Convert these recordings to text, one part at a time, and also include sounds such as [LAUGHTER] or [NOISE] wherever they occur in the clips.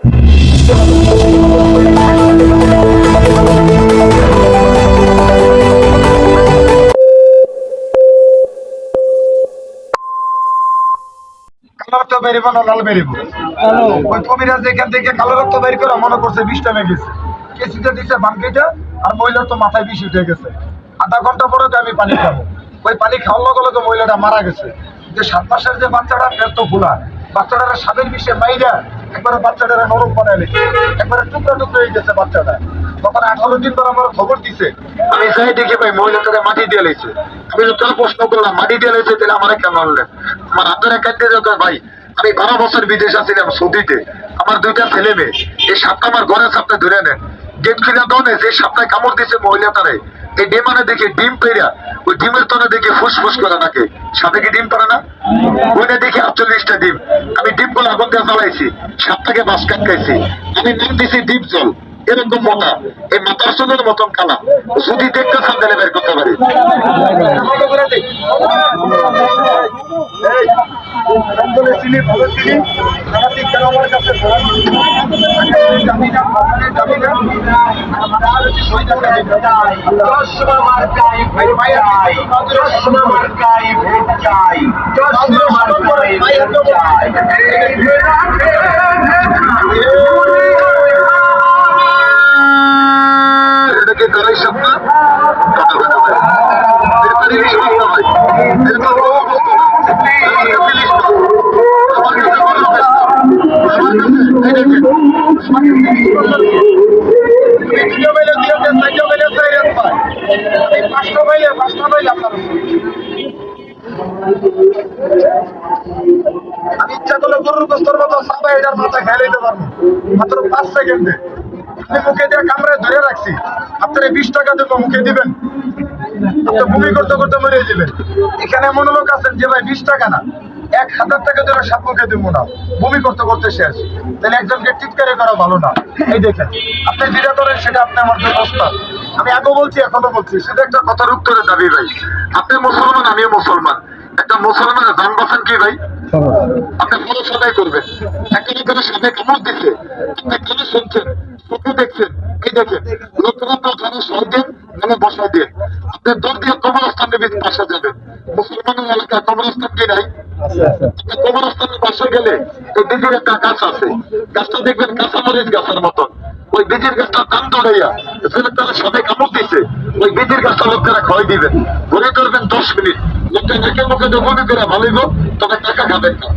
কালো রক্ত বেরিব না লাল বেরিব ওই কবিরাজ এখান থেকে কালো রক্ত বের করে মনে করছে বিষটা লেগে গেছে কেসিতে দিচ্ছে বান আর মহিলার তো মাথায় বিষ উঠে গেছে। আধা ঘণ্টা পরে আমি পানি খাব। ওই পানি খাওয়ার লগে লগে মহিলাটা মারা গেছে। যে সাত মাসের যে বাচ্চাটা পেট তো খোলা বাচ্চাটার স্বাদের বিষে মাইরা একবারে বাচ্চাটারে নরম বানায় একবারে টুকরা টুকরা হয়ে গেছে বাচ্চাটা। তখন আঠারো দিন পর আমার খবর দিছে, আমি যাই দেখি ভাই মহিলাটাকে মাটি দিয়ে লেছে আমি তো তার প্রশ্ন করলাম, মাটি দিয়ে লেছে তাহলে আমার কেন আনলেন? আমার হাতের এক দিয়ে ভাই, আমি বারো বছর বিদেশ আছিলাম সৌদিতে। আমার দুইটা ছেলে মেয়ে, এই সাপটা আমার ঘরের সাপটা ধরে নেন। গেট কিনা দনে যে সাপটায় কামড় দিছে মহিলাটারে। এই ডিমানে দেখে ডিম পেরা ওই ডিমের তনে দেখে ফুসফুস করে নাকে সাপে কি ডিম পারে না ওইটা দেখে আটচল্লিশটা ডিম আমি ডিমগুলো আগুন দিয়ে জ্বালাইছি সাপটাকে বাস কাটকাইছি আমি নাম দিছি ডিপ জল এরকম মোটা এই মাথা আসলের মতন কালা যদি দেখতে চান তাহলে বের করতে পারি চিনি চিনি আমার কাছে চশমা মার্কাই ভোট চাই চশমা মার্কাই ভোট চাই চশমা মার্কাই ভোট চাই এটা তারাই স্বপ্ন কথা আমি ইচ্ছা করলে গরুর গোস্তর মতো সাদা এটার মাথা খেয়ে নিতে পারব মাত্র পাঁচ সেকেন্ডে আমি মুখে দিয়ে কামড়ে ধরে রাখছি আপনারা বিশ টাকা দেবো মুখে দিবেন আপনি বমি করতে করতে মরে যাবেন এখানে এমন লোক আছেন যে ভাই বিশ টাকা না এক হাজার টাকা ধরে সাপ মুখে দেবো না। বমি করতে করতে শেষ। তাহলে একজনকে টিটকারি করা ভালো না। এই দেখেন, আপনি যেটা করেন সেটা আপনি আমার জন্য ওস্তাদ। আমি আগে বলছি এখনও বলছি সেটা একটা কথার উত্তরে দাবি ভাই। আপনি মুসলমান, আমিও মুসলমান। একটা মুসলমানের দান বাঁচান কি ভাই? আপনি ফলো সদাই করবেন। একটা লোকের সাথে কামড় দিচ্ছে আপনি কেন শুনছেন? চোখে দেখছেন এই দেখেন? লোকেরা তো ওখানে মানে বসাই দেন আপনি দৌড় দিয়ে কবরস্থানের ভিতরে বাসা যাবেন মুসলমানের এলাকায় কবরস্থান কি নাই? আপনি কবরস্থানের বাসা গেলে এই বিজির একটা গাছ আছে। গাছটা দেখবেন কাঁচামরিচ গাছের মতন। ওই বিজির গাছটা দাম দৌড়াইয়া যেটা তারা সাথে কামড় দিচ্ছে ওই বিজির গাছটা লোকেরা ক্ষয় দিবেন। ঘুরে ধরবেন দশ মিনিট। লোকটা নাকের মুখে দমনি করে ভালোইব তবে টাকা খাবেন না।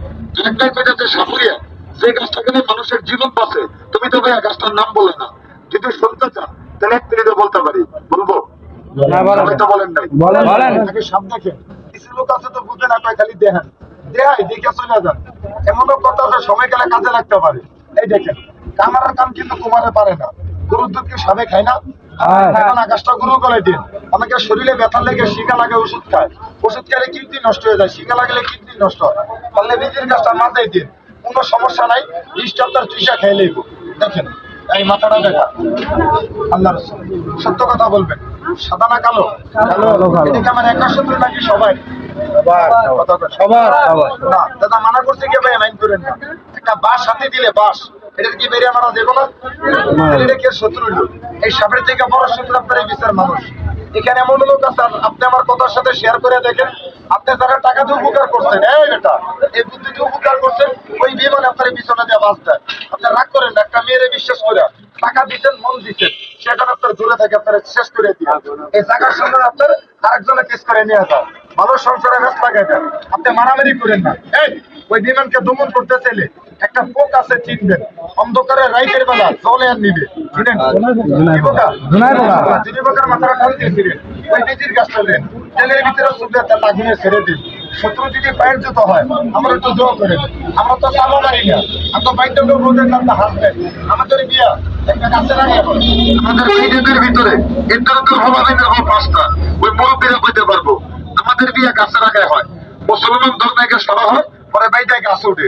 একটাই পেটাতে সাপুরিয়া যে গাছটা গেলে মানুষের জীবন বাঁচে তুমি তো ভাইয়া গাছটার নাম বলে না। যদি শুনতে চান তাহলে এক মিনিটে বলতে পারি। বলব? আপনি বলেন। নাই। বলেন। আগে কিছু লোক আছে তো বুঝে না পায় খালি দেখান। দেখাই দেখে চলে যান। এমনও কথা আছে সময় গেলে কাজে লাগতে পারে। এই দেখেন কামারের কাম কিন্তু কুমারে পারে না। গরুর দুধ কি সাবে খায় না। এখন আকাশটা গরু গলে দিন। অনেকে শরীরে ব্যথা লেগে শিকা লাগে ওষুধ খায়। ওষুধ খেলে কিডনি নষ্ট হয়ে যায়। শিকা লাগলে কিডনি নষ্ট হয়। তাহলে বীজের গাছটা মাথায় দিন। কোনো সমস্যা নাই বিশ সপ্তাহ চুষা খেয়ে দেখেন এই মাথাটা দেখা। আল্লাহ সত্য কথা বলবেন। সাদা না কালো? কালো। এদিকে আমার একা শত্রু নাকি সবাই? সবার সবার। না দাদা মানা করছে কি ভাই? মাইন্ড করেন না। একটা বাস হাতে দিলে বাস এটা কি বেরিয়ে মারা দেবো না? এটা কি শত্রু এই সাপের থেকে বড় শত্রু আপনার এই বিচার মানুষ। এখানে এমন লোক আছে আপনি আমার কথার সাথে শেয়ার করে দেখেন, আপনি যারা টাকা দিয়ে উপকার করছেন, এই বেটা, এই বুদ্ধি দিয়ে উপকার করছেন, ওই বিমান আপনার বিছানা দিয়ে বাস দেয়। আপনি রাগ করেন একটা মেয়েরে বিশ্বাস করে টাকা দিচ্ছেন মন দিচ্ছেন সেটা আপনার দূরে থাকে, আপনার শেষ করে দিয়ে। এই টাকার সঙ্গে আপনার আরেকজনে কেস করে নিয়ে যান ভালো সংসারে ব্যস্ত লাগাই দেন আপনি মারামারি করেন না। এই, ওই বিমানকে দমন করতে চাইলে একটা পোক আছে, চিনবেন। অন্ধকারে রাইতের বেলা জলে আর নিবে। দিয়েছিলেন ওই তেলের ভিতরে তার লাগুনে ছেড়ে দিন। শত্রু যদি পায়ের জুতো হয় আমরা করেন আমরা তো মারি না। আমরা হাসবেন আমাদের বিয়া একটা গাছে লাগে আমাদের ভিতরে ইন্টারনেটের পাঁচটা। ওই মুরব্বীরা পারব আমাদের বিয়া গাছে রাখায় হয়। মুসলমান ধর্মকে সরা হয় পরে বাইটায় গাছ উঠে।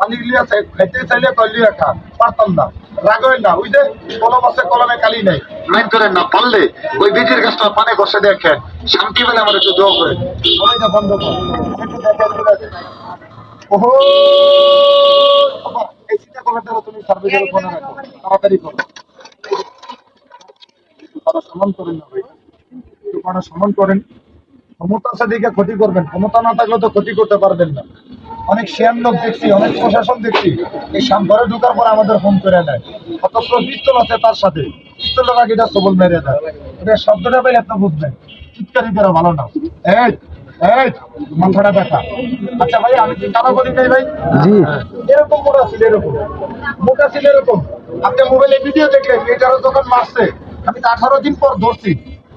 পানি লিয়া চাই খাইতে চাইলে খা পারতাম না না কলম কালি নাই। মাইন করেন না পারলে ওই গাছটা পানে বসে শান্তি আমার একটু দোয়া করে বন্ধ এই চিন্তা করাটা তুমি সার্ভিসের তাড়াতাড়ি করো করেন না ভাই। কারও করেন ক্ষমতা আছে ক্ষতি করবেন ক্ষমতা না থাকলে তো ক্ষতি করতে পারবেন না। অনেক শেয়ার লোক দেখছি অনেক প্রশাসন দেখছি এই ঘরে ঢুকার পরে আমাদের ফোন করে নেয়। অথচ পিস্তল আছে তার সাথে। পিস্তলের আগে এটা সবল মেরে দেয়। এটা শব্দটা পাইলে আপনি বুঝবেন চিৎকারি করা ভালো না। এই এই মাথাটা দেখা। আচ্ছা ভাই আমি কি কারও বলি নাই ভাই? এরকম মোটা ছিল এরকম। মোটা ছিল এরকম। আপনি মোবাইলে ভিডিও দেখলেন মেয়েটারও যখন মারছে। আমি তো আঠারো দিন পর ধরছি।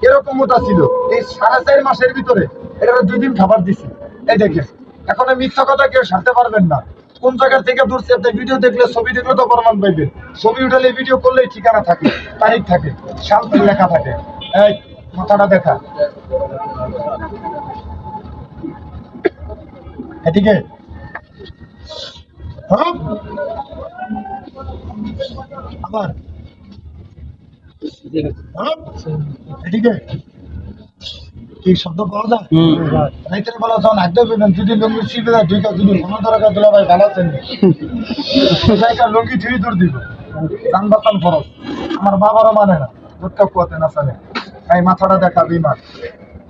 এরকম মোটা ছিল। এই সাড়ে চার মাসের ভিতরে এটা দুই দিন খাবার দিছি। এই দেখেন। এখন এই মিথ্যা কথা কেউ সারতে পারবেন না। কোন জায়গা থেকে দূরছে আপনি ভিডিও দেখলে, ছবি দেখলে তো প্রমাণ পাইবেন ছবি উঠালে ভিডিও করলেই ঠিকানা থাকে, তারিখ থাকে সাল লেখা থাকে। এই মাথাটা দেখা। এদিকে। আবার। এদিকে। কি শব্দ পাওয়া যায়? রাইতের বেলা যখন যদি লুঙ্গি ছিপে দেয় দুই কাজ যদি কোনো দরকার দিলা ভাই ভালো [LAUGHS] আছেন লুঙ্গি থুই দূর দিব। চান বাতান খরচ। আমার বাবারও মানে না দুধটা কুয়াতে না চালে এই মাথাটা দেখা বিমান।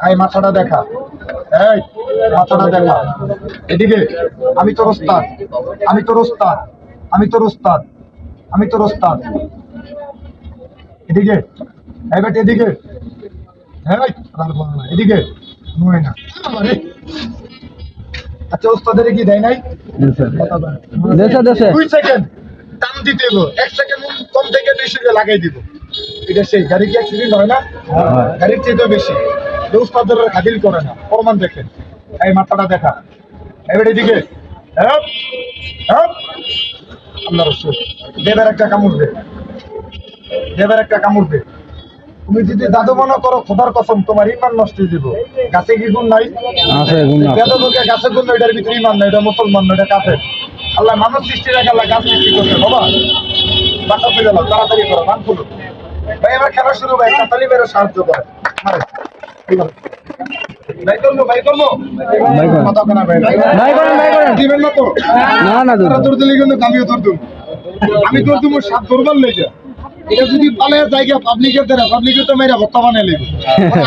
এই মাথাটা দেখা। এই মাথাটা দেখা। এদিকে আমি তোর ওস্তাদ। আমি তোর ওস্তাদ। আমি তোর ওস্তাদ। আমি তোর ওস্তাদ। এদিকে এই বেট এদিকে। এদিকে নয় না। আচ্ছা ওস্তাদের কি দেয় নাই? দেশে দেশে। দুই সেকেন্ড টান দিতে হইব এক সেকেন্ড কম থেকে বেশি লাগাই দিব। এটা সেই গাড়ি কি অ্যাক্সিডেন্ট হয় না? গাড়ির চেয়ে বেশি। খাদিল করে না। প্রমাণ দেখেন এই মাথাটা দেখা। এবার এদিকে। হ্যাঁ হ্যাঁ। আল্লাহ রসুল। দেবের একটা কামড় দে। দেবের একটা কামড় দে। তুমি যদি দাদু মনে করো খোদার কসম তোমার ইমান নষ্ট হয়ে দিব গাছে কি গুণ নাই? আছে গুণ গাছের জন্য এটার ভিতরে ইমান না এটা মুসলমান না এটা কাফের। আল্লাহ মানুষ সৃষ্টি রাখে আল্লাহ গাছ সৃষ্টি করছে বাবা। বাটা ফেলে দাও তাড়াতাড়ি করো মান খুলো। ভাই এবার খেলা শুরু ভাই কাতালি মেরে সাহায্য করে। মারে। এই নাও। ভাই করব ভাই করব কথা না ভাই ভাই। করেন, ভাই করেন। দিবেন না তো? না না দুধ দিলে কিন্তু আমিও তোর দুম। আমি তোর দুম সাত ধরবার লেগে। এটা যদি পালে জায়গা পাবলিকের দ্বারা পাবলিকের তো মেয়েরা ভত্তা বানাই লেগে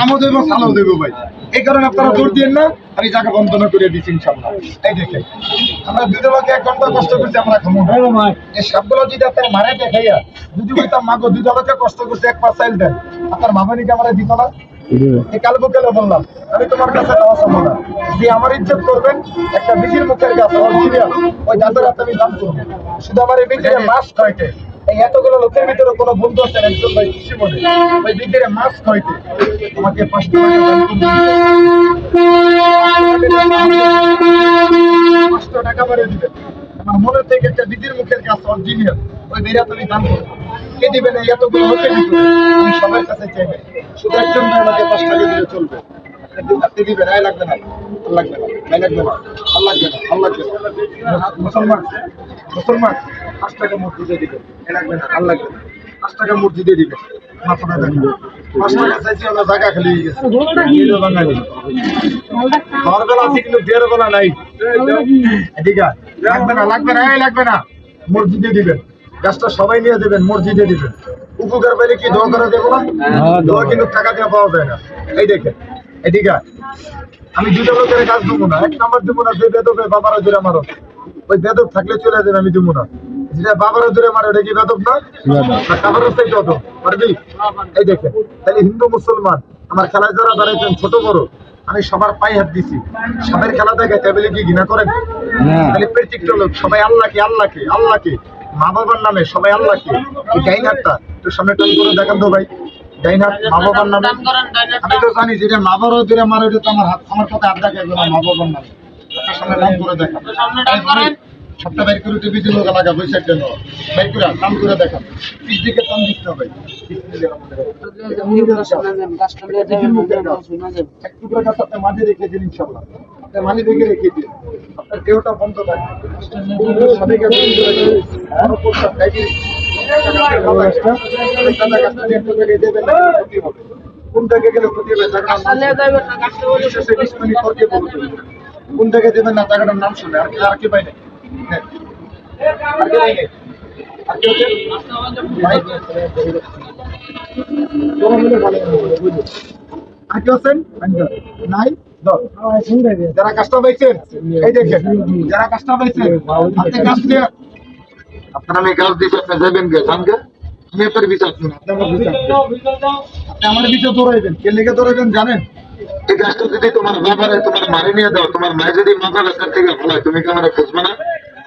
আমও দেবো সালও দেবো ভাই। এই কারণে আপনারা জোর দিন না আমি জায়গা বন্ধনা করে দিচ্ছি ইনশাল্লাহ এই দেখে আমরা দুটো লোকে এক ঘণ্টা কষ্ট করছি আমরা খামো এই সবগুলো যদি আপনার মারে দেখাইয়া যদি বলতাম মাগো দুটো লোকে কষ্ট করছে এক পাঁচ চাইল দেন। আপনার মামানিকে আমরা দিত না? এই কাল বললাম আমি তোমার কাছে দেওয়া সম্ভব না। যে আমার ইজ্জত করবেন একটা বিজির মুখের গাছ অরিজিনাল ওই গাছের হাতে আমি দাম করব। শুধু আমার এই বিজিরে মাছ খাইতে এই এতগুলো লোকের ভিতরে কোনো বন্ধু আছেন একজন ভাই খুশি মনে ওই বিজিরে মাছ খাইতে আমাকে পাঁচটা টাকা দান করবেন। টাকা বাড়ে দিবেন। আমার মনে থেকে একটা বিজির মুখের গাছ অরিজিনাল ওই বেরা তুমি দান করব কে দিবেন এই এতগুলো লোকের আমি সবার কাছে চাইবেন শুধু একজন আমাকে পাঁচ টাকা দিলে চলবে। না। লাগবে না। আয় লাগবে পাঁচ টাকা বাঙালি। খাওয়ার বেলা আছে কিন্তু বিয়ের বেলা নাই। এদিকে। লাগবে না লাগবে না লাগবে না। মসজিদে দিবেন। গাছটা সবাই নিয়ে দেবেন মসজিদে দিবেন। উপকার পেলে কি দোয়া করে দেবো না? হ্যাঁ, দোয়া কিন্তু টাকা দিয়ে পাওয়া যায় না। এই দেখেন এদিকে আমি দুটো লোকের কাজ দেবো না এক নাম্বার দেবো না যে বেদবে বাবারা জোরে মারো। ওই বেদব থাকলে চলে যাবে আমি দেবো না। যেটা বাবারা জোরে মারো এটা কি বেদব না? চাইতে পারবি? এই দেখেন তাহলে হিন্দু মুসলমান আমার খেলায় যারা দাঁড়াইছেন ছোট বড় আমি সবার পায়ে হাত দিছি। সবার খেলা দেখে টেবিলে কি ঘৃণা করেন না। তাহলে প্রত্যেকটা লোক সবাই আল্লাহকে আল্লাহকে আল্লাহকে। মা বাবার নামে সবাই আল্লাহকে। এই ডাইন হাতটা একটু সামনে টান করে দেখান তো ভাই। ডাইন হাত মা বাবার নামে। আমি তো জানি যেটা মা বাবারও যেটা মারো এটা তো আমার হাত আমার কথা হাত দেখে মা বাবার নামে। সামনে টান করে দেখান। হাতটা বাইর করে টিভি দিল লাগা বৈশাখ জন্য বাইর করে কাম করে দিকে টান দিতে হবে। গাছ আপনি মাঝে রেখে দিন ইনশাল্লাহ আপনার মানি রেখে রেখে দিন। আপনার দেহটা বন্ধ থাকবে। সবাইকে বন্ধ রাখবেন। আরও প্রস্তাব, তাই কি? কাঁচা গাছটা নিয়ে একটু জায়গায় দেবেন না, ক্ষতি কোন জায়গায় গেলে ক্ষতি হবে। কোন জায়গায় দেবেন না জায়গাটার নাম শুনে। আর কি আর কি পাই নাই? যারা কাজটা পাইছেন, এই দেখেন, যারা কাজটা পাইছেন, হাতে কাজ নিয়ে আপনার আমি কাজ দিচ্ছি আপনি যাবেন গে জানগে আমি আপনার বিচার আপনি আমার বিচার দৌড়াইবেন কে লেগে দৌড়াইবেন জানেন? এই কাজটা যদি তোমার বাবারে তোমার মারে নিয়ে দাও তোমার মায়ে যদি মাথা ব্যথার থেকে ভালো তুমি কি আমার খুঁজবে না?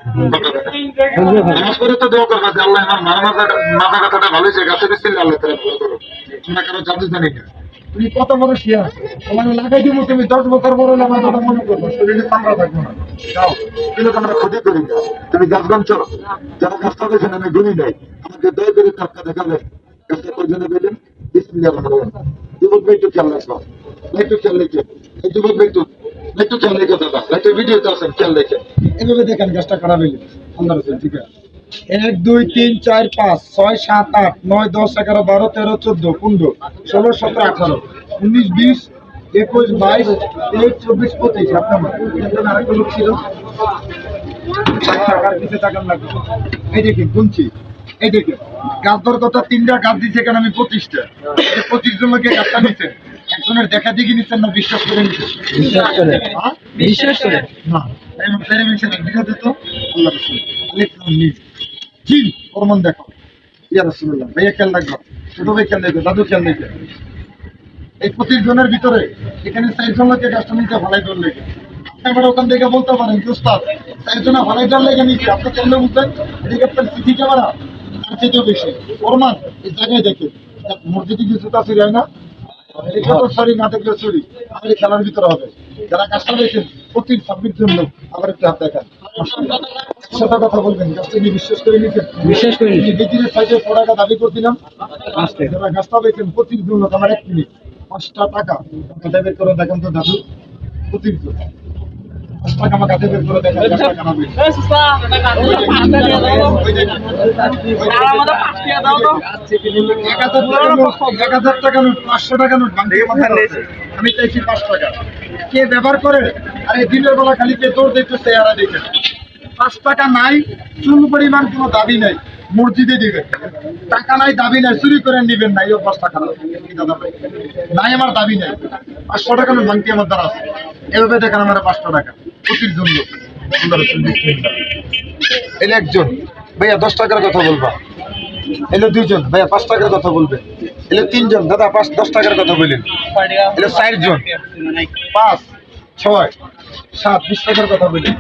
নামাজ পড়ে তো দোয়া করবা যে আল্লাহ আমার মাথা মাথা মাথা ব্যথাটা ভালো হয়েছে, গাছে তুমি কত বড় শিয়া তোমার লাগাই দিব, তুমি দশ বছর বড় হলে আমার কথা মনে করব, শরীরে চামড়া থাকব না। যাও আমরা ক্ষতি করি না। তুমি গাছগান চলো যারা কাজটা পেয়েছেন আমি গুনি নাই। আমাকে দয়া করে কাজটা দেখাবে। কাজটা পর্যন্ত পেলেন বিসমিল্লাহ যুবক ভাই খেয়াল ভাই একটু খেয়াল রেখে। যুবক ভাই ভিডিওতে আছেন খেয়াল এভাবে দেখেন গাছটা খারাপ ঠিক আছে। এক, দুই, তিন, চার, পাঁচ, ছয়, সাত, আট, নয়, দশ, এগারো, বারো, তেরো, চোদ্দ, পনেরো, ষোলো, সতেরো, আঠারো, উনিশ, বিশ, একুশ, বাইশ, তেইশ, চব্বিশ, পঁচিশ আপনার লোক ছিল। এই দেখি গুনছি। এই দেখি গাছ ধর কথা তিনটা গাছ দিচ্ছে কেন আমি পঁচিশটা? পঁচিশ জনকে গাছটা নিচ্ছেন একজনের দেখা দেখি নিচ্ছেন না বিশ্বাস করে বিশ্বাস করে হ্যাঁ? বিশ্বাস করে না। মিশে দেখা দিত আল্লাহ রসুল। নিজ। জিন প্রমাণ দেখো ইয়া রসুল্লাহ ভাইয়া খেয়াল রাখব। ছোট ভাই খেয়াল রাখবে দাদু খেয়াল রাখবে। এই পঁচিশ জনের ভিতরে এখানে চার জন লোকে কাজটা নিতে ভালাই দল লেগে এবার ওখান থেকে বলতে পারেন যে উস্তাদ চার জনা ভালাই দল লেগে নিচ্ছে আপনি কেমনে বুঝবেন? এদিকে আপনার সিসি ক্যামেরা তার চেয়েও বেশি। প্রমাণ এই জায়গায় দেখে মসজিদে কিছু তা চুরি হয় না সরি না দেখলে চুরি আমাদের খেলার ভিতরে হবে। যারা কাজটা পেয়েছেন প্রতি ছাব্বিশ জন্য আবার একটু হাত দেখান। সেটা কথা বলবেন গাছটা নিয়ে বিশ্বাস করে নিচ্ছেন বিশ্বাস করে নিচ্ছি। ডিজিটের সাইডে টাকা দাবি করছিলাম। যারা গাছটা পেয়েছেন পঁচিশ জন আমার এক মিনিট পাঁচটা টাকা। করে দেখেন তো দাদু পঁচিশ পাঁচশো টাকা। আমি চাইছি পাঁচ টাকা কে ব্যবহার করে আর দিনের বেলা খালি কে দৌড় দেখতে চেহারা দেখে পাঁচ টাকা নাই, চুল পরিমাণ কোনো দাবি নাই মসজিদে দিবেন। টাকা নাই, দাবি নাই, চুরি করে নিবেন না। কি দাদা ভাই? নাই আমার দাবি নাই। পাঁচশো টাকা নোট ভাঙতি আমার দ্বারা আছে। এভাবে দেখেন আমার পাঁচশো টাকা। প্রতির জন্য। এলে একজন। ভাইয়া, দশ টাকার কথা বলবা। এলো দুইজন। ভাইয়া, পাঁচ টাকার কথা বলবে। এলো তিনজন। দাদা, পাঁচ, দশ টাকার কথা বললেন এলো চারজন। পাঁচ, ছয়, সাত, বিশ টাকার কথা বললেন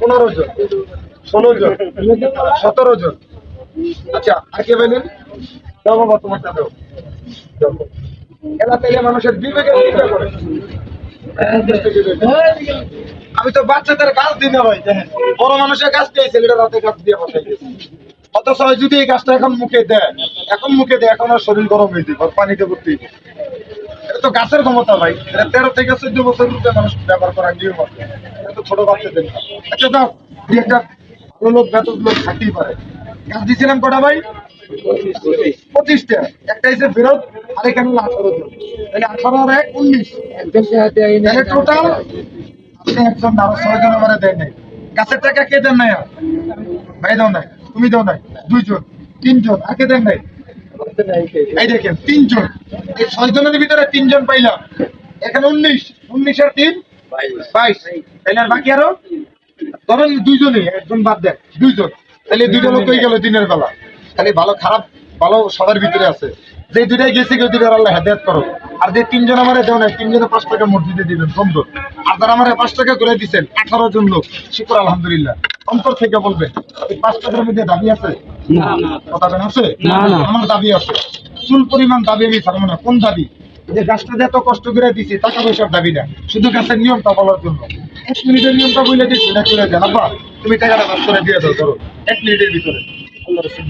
পনেরো জন। ষোলো জন। সতেরো জন। আচ্ছা আগে পেলেন দাও। বাবা তোমারটা মানুষের বিবেকে চিন্তা করে। আমি তো বাচ্চাদের গাছ দিই না ভাই বড় মানুষের গাছ দিয়ে ছেলেটা রাতে গাছ দিয়ে বসাই অথচ যদি এই গাছটা এখন মুখে দেয়, এখন মুখে দেয়, এখন আর শরীর গরম হয়ে যাবে পানিতে ভর্তি এটা তো গাছের ক্ষমতা ভাই। এটা তেরো থেকে চোদ্দ বছর মধ্যে মানুষ ব্যবহার করা আছে এটা তো ছোট বাচ্চাদের আচ্ছা দাও দুই একটা লোক, বেতন লোক থাকতেই পারে। গাছ দিয়েছিলাম কটা ভাই? পঁচিশটা। একটা এসে ফেরত, আর এখানে হলো আঠারো জন। তাহলে আঠারো আর এক, উনিশ। তাহলে টোটাল আপনি ছয় জন আমার দেয় নাই। গাছের টাকা কে দেন নাই ভাই নাই, তুমি নাই, দুইজন, তিনজন দেন নাই? এই দেখেন, তিনজন। এই ছয় জনের ভিতরে তিনজন পাইলাম। এখানে উনিশ উনিশ আর তিন, বাইশ। তাহলে আর বাকি আরও? ধরেন দুইজনই, একজন বাদ দেন, দুইজন। তাহলে দুইটা লোক হয়ে গেল দিনের বেলা। তাহলে ভালো খারাপ, ভালো সবার ভিতরে আছে। যে গেছে দুইটার আল্লাহ হেদায়ত করো আর যে তিনজন আমার দেও না তিনজনে পাঁচ টাকা মসজিদে দিবেন আর যারা আমার পাঁচ টাকা করে দিচ্ছেন আঠারো জন লোক শুক্র আলহামদুলিল্লাহ। অন্তর থেকে বলবেন এই পাঁচ টাকার মধ্যে দাবি আছে? কথা আছে। আমার দাবি আছে। চুল পরিমাণ দাবি আমি ছাড়বো না। কোন দাবি? যে গাছটা এত কষ্ট করে দিছি টাকা পয়সার দাবি না। শুধু গাছের নিয়মটা বলার জন্য। এক মিনিটের নিয়মটা বলে দিচ্ছি না করে দেন আব্বা তুমি টাকাটা করে দিয়ে দাও ধরো। এক মিনিটের ভিতরে। আল্লাহ রসুল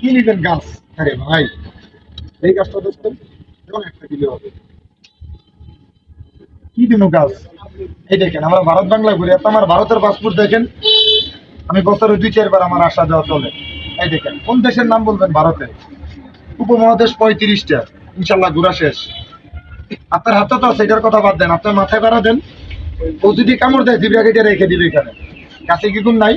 কি নিবেন গাছ? আরে ভাই এই গাছটা দেখতেন যেমন একটা দিলে হবে। কি দিন গাছ? এই দেখেন, আমরা ভারত বাংলা ঘুরে এত আমার ভারতের পাসপোর্ট দেখেন। আমি বছরে দুই, চারবার আমার আসা যাওয়া চলে। এই দেখেন, কোন দেশের নাম বলবেন ভারতের উপমহাদেশ পঁয়ত্রিশটা। ইনশাল্লাহ ঘুরা শেষ। আপনার হাতে তো এটার কথা বাদ দেন। আপনার মাথায় বাড়া দেন। ও যদি কামড় দেয়, জিবরা কেটে রেখে দিবে এখানে। গাছে কি গুণ নাই?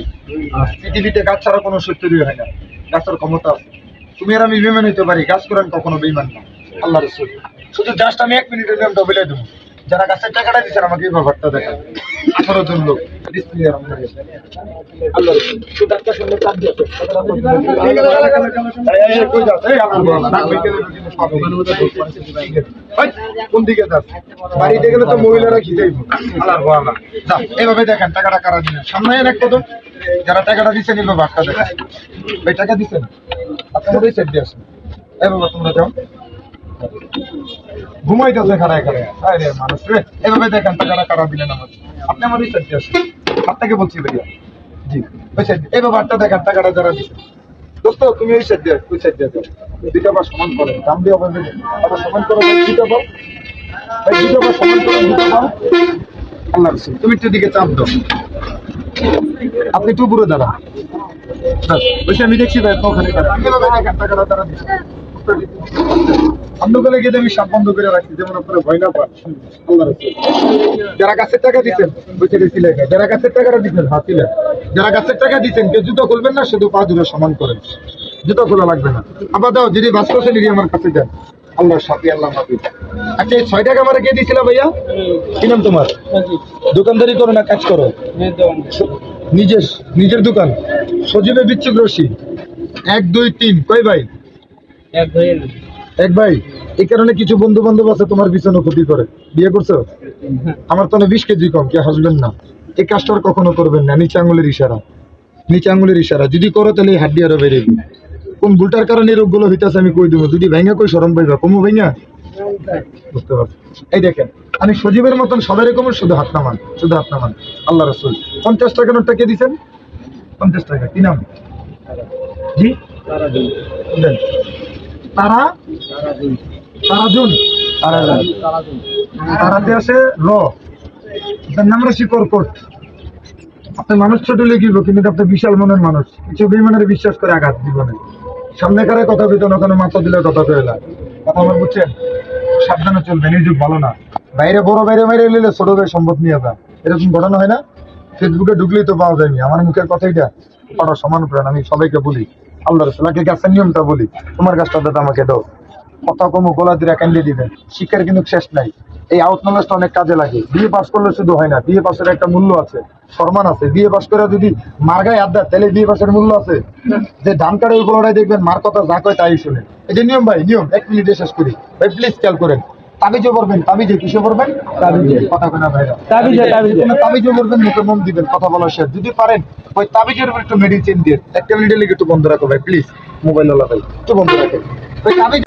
পৃথিবীতে গাছ ছাড়া কোনো সত্যি হয় না। গাছের ক্ষমতা আছে। তুমি আর আমি বিমান হইতে পারি, কাজ করেন কখনো বেইমান না। আল্লাহ রসুল। শুধু জাস্ট আমি এক মিনিটের নিয়মটা বলে দেবো। যারা গাছের টাকাটা দিচ্ছেন আমাকে এই ব্যাপারটা দেখা আঠারো জন লোক এই, এই, এই? এই, এই। এই, কোন দিকে বাড়িতে গেলে তো মহিলারা এইভাবে দেখেন টাকাটা কারা দিলেন? সামনে এক কদম যারা টাকাটা দিচ্ছেন এগুলো ভাগটা দেখেন। ভাই টাকা দিচ্ছেন আপনার এই বাবা তোমরা যাও। ঘুমাইতেছে খারায় খারায় আরে মানুষ রে এভাবে দেখেন টাকাটা কারা দিলেন আমার আপনি আমার ওই দিয়ে আপনাকে বলছি ভাইয়া জি ওই এই ব্যাপারটা দেখেন টাকাটা যারা দিচ্ছেন দোস্ত তুমি ওই সাইড দিয়ে ওই দিয়ে। দুইটা বার সমান করেন দাম দিয়ে আবার সমান করো দুইটা বার সমান করো দাও। আল্লাহ রসুল তুমি একটু দিকে চাপ দাও। আপনি একটু উপরে দাঁড়ান। ব্যাস, আমি দেখছি ওখানে টাকাটা তারা দিচ্ছে? অন্ধকারে গিয়ে আমি সাপ বন্ধ করে রাখছি, যেমন আপনারা ভয় না পান। যারা গাছের টাকা দিচ্ছেন বসে গেছি লেখা যারা গাছের টাকাটা দিচ্ছেন হাতিলে যারা গাছের টাকা দিচ্ছেন কেউ জুতো খুলবেন না, শুধু পা দুটো সমান করেন জুতো খোলা লাগবে না। আবার দাও, যদি বাস করছে নিয়ে আমার কাছে দেন আল্লাহ সাথী আল্লাহ হাফি আচ্ছা এই ছয় টাকা আমার কে দিয়েছিল ভাইয়া? কি নাম তোমার? দোকানদারি করো না কাজ করো? নিজের নিজের দোকান। সজীবে বিচ্ছুক রশি। এক, দুই, তিন। কয় ভাই? এক হয়ে এক ভাই, এই কারণে কিছু বন্ধু বান্ধব আছে তোমার পিছনে ক্ষতি করে। বিয়ে করছ? আমার তো বিশ কেজি কম কে হাসবেন না। এই কাজটা কখনো করবেন না, নিচে আঙুলের ইশারা। নিচে আঙুলের ইশারা। যদি করো তাহলে এই হাড্ডি আরও বেড়ে যাবে। কোন ভুলটার কারণে এই রোগগুলো হইতেছে আমি কই দেবো? যদি ভেঙে কই সরম পাইবা। কমু ভেঙা বুঝতে পারছি। এই দেখেন, আমি সজীবের মতন সবাই রকমের শুধু হাত নামান, শুধু হাত নামান। আল্লাহ রসুল। পঞ্চাশ টাকা নোটটা কে দিছেন? পঞ্চাশ টাকা। কি নাম? জি? দেন। তারা? তারাজুন তারাতে আসে র তার নাম রাশি আপনি মানুষ ছোট লিখিব কিন্তু বিশাল মনের মানুষ। কিছু বিমানের বিশ্বাস করে আঘাত জীবনে। সামনে কারে কথা কইতেন ওখানে মাথা দিলে কথা কইলা কথা আমার বুঝছেন? সাবধানে চলবেন, এই যুগ ভালো না। বাইরে বড় বাইরে বাইরে নিলে ছোট ভাই সম্পদ নিয়ে যা এরকম ঘটনা হয় না? ফেসবুকে ঢুকলেই তো পাওয়া যায়নি আমার মুখের কথাইটা সমান প্রাণ, আমি সবাইকে বলি। আল্লাহ রসুল্লাহকে গাছের নিয়মটা বলি। তোমার গাছটা দাদা আমাকে দাও। কথা কমু, গোলা দিয়ে কান্দিয়ে দিবেন শিক্ষার কিন্তু শেষ নাই। এই আউট নলেজটা অনেক কাজে লাগে। বিয়ে পাস করলে শুধু হয় না, বিয়ে পাসের একটা মূল্য আছে, সম্মান আছে। বিয়ে পাস করে যদি মার গায়ে আড্ডা তাহলে বিয়ে পাসের মূল্য আছে। যে ধান কাটে ওই গোলাটাই দেখবেন, মার কথা যা কয় তাই শুনে। এটা নিয়ম ভাই, নিয়ম। এক মিনিটে শেষ করি। ভাই প্লিজ খেয়াল করেন। তাবিজও করবেন তাবিজে কিসে করবেন? তাবিজে। কথা কেনা ভাইরা। তাবিজে, তাবিজে। তাবিজও করবেন মুখে মন দিবেন কথা বলার শেষ যদি পারেন ওই তাবিজের উপর একটু মেডিসিন দিয়ে। একটা মিনিট লিগে একটু বন্ধ রাখো ভাই প্লিজ মোবাইল ভাই একটু বন্ধ রাখেন। ওই তাবিজ